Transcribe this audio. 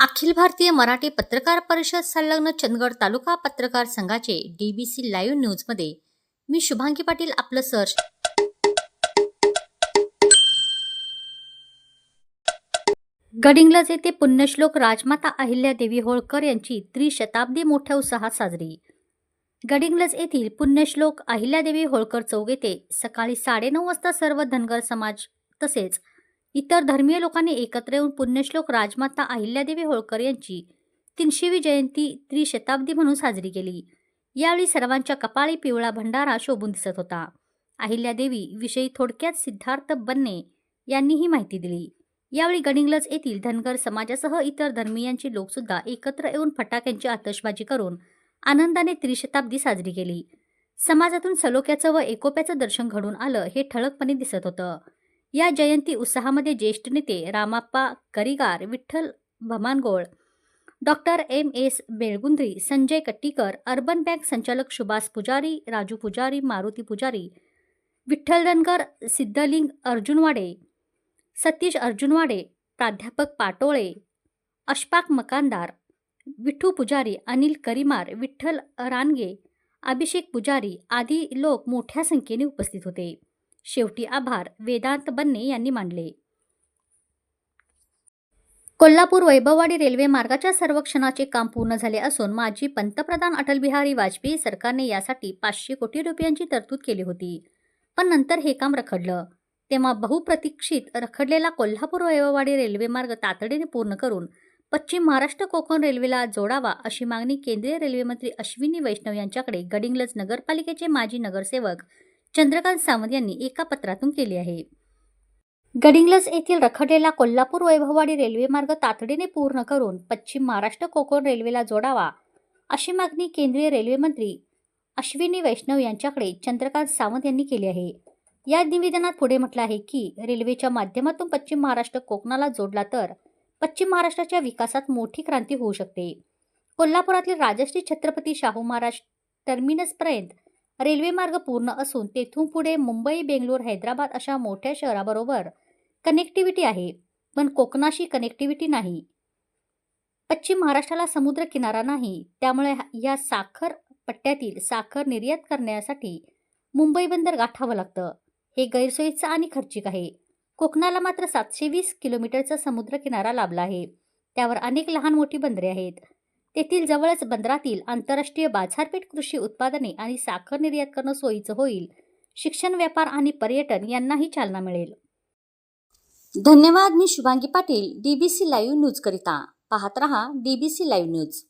अखिल भारतीय मराठी पत्रकार परिषद संलग्न चंदगड तालुका पत्रकार संघाचे डीबीसी लाईव्ह न्यूजमध्ये मी शुभांगी पाटील आपलं सर्च गडिंग्लज येथे पुण्यश्लोक राजमाता अहिल्या देवी होळकर यांची त्रिशताब्दी मोठ्या उत्साहात साजरी. गडिंग्लज येथील पुण्यश्लोक अहिल्यादेवी होळकर चौक येथे सकाळी साडेनऊ वाजता सर्व धनगर समाज तसेच इतर धर्मीय लोकांनी एकत्र येऊन पुण्यश्लोक राजमाता अहिल्यादेवी होळकर यांची तीनशेवी जयंती त्रिशताब्दी म्हणून साजरी केली. यावेळी सर्वांच्या कपाळी पिवळा भंडारा शोभून दिसत होता. अहिल्यादेवी विषयी थोडक्यात सिद्धार्थ बन्ने यांनी ही माहिती दिली. यावेळी गडिंग्लज येथील धनगर समाजासह इतर धर्मीयांची लोकसुद्धा एकत्र येऊन फटाक्यांची आतषबाजी करून आनंदाने त्रिशताब्दी साजरी केली. समाजातून सलोख्याचं व एकोप्याचं दर्शन घडून आलं हे ठळकपणे दिसत होतं. या जयंती उत्साहामध्ये ज्येष्ठ नेते Ramappa Karigar Vitthal Bhamangol doctor M S Belgundri Sanjay Kattikar urban bank संचालक सुभाष पुजारी राजू पुजारी मारुती पुजारी विठ्ठल धनगर सिद्धलिंग अर्जुनवाडे सतीश अर्जुनवाडे प्राध्यापक पाटोळे अशफाक मकानदार विठ्ठू पुजारी अनिल करिमार विठ्ठल रानगे अभिषेक पुजारी आदी लोक मोठ्या संख्येने उपस्थित होते. शेवटी आभार वेदांत बन्ने यांनी मानले कोल्हापूर वैभववाडी रेल्वे मार्गाच्या सर्वेक्षणाचे काम पूर्ण झाले असून माजी पंतप्रधान अटल बिहारी वाजपेयी सरकारने यासाठी पाचशे कोटी रुपयांची तरतूद केली होती. पण नंतर हे काम रखडलं. तेव्हा बहुप्रतीक्षित रखडलेला कोल्हापूर वैभववाडी रेल्वे मार्ग तातडीने पूर्ण करून पश्चिम महाराष्ट्र कोकण रेल्वेला जोडावा अशी मागणी केंद्रीय रेल्वेमंत्री अश्विनी वैष्णव यांच्याकडे गडिंग्लज नगरपालिकेचे माजी नगरसेवक चंद्रकांत सावंत यांनी एका पत्रातून केली आहे. गडिंग्लज येथील रखडलेला कोल्हापूर वैभववाडी रेल्वे मार्ग तातडीने पूर्ण करून पश्चिम महाराष्ट्र कोकण रेल्वेला जोडावा अशी मागणी केंद्रीय रेल्वे मंत्री अश्विनी वैष्णव यांच्याकडे चंद्रकांत सावंत यांनी केली आहे. या निवेदनात पुढे म्हटलं आहे की रेल्वेच्या माध्यमातून पश्चिम महाराष्ट्र कोकणाला जोडला तर पश्चिम महाराष्ट्राच्या विकासात मोठी क्रांती होऊ शकते. कोल्हापुरातील राजश्री छत्रपती शाहू महाराज टर्मिनसपर्यंत रेल्वे मार्ग पूर्ण असून तेथून पुढे मुंबई बेंगलोर हैदराबाद अशा मोठ्या शहराबरोबर कनेक्टिव्हिटी आहे. पण कोकणाशी कनेक्टिव्हिटी नाही. पश्चिम महाराष्ट्राला समुद्र किनारा नाही. त्यामुळे या साखर पट्ट्यातील साखर निर्यात करण्यासाठी मुंबई बंदर गाठावं लागतं. हे गैरसोयीचं आणि खर्चिक आहे. कोकणाला मात्र सातशे वीस किलोमीटरचा समुद्र किनारा लाभला आहे. त्यावर अनेक लहान मोठी बंदरे आहेत. तेथील जवळच बंदरातील आंतरराष्ट्रीय बाजारपेठ कृषी उत्पादने आणि साखर निर्यात करणं सोयीचं होईल. शिक्षण व्यापार आणि पर्यटन यांनाही चालना मिळेल. धन्यवाद मी Shubhangi Patil DBC live news करिता. पाहत रहा डीबीसी लाईव्ह न्यूज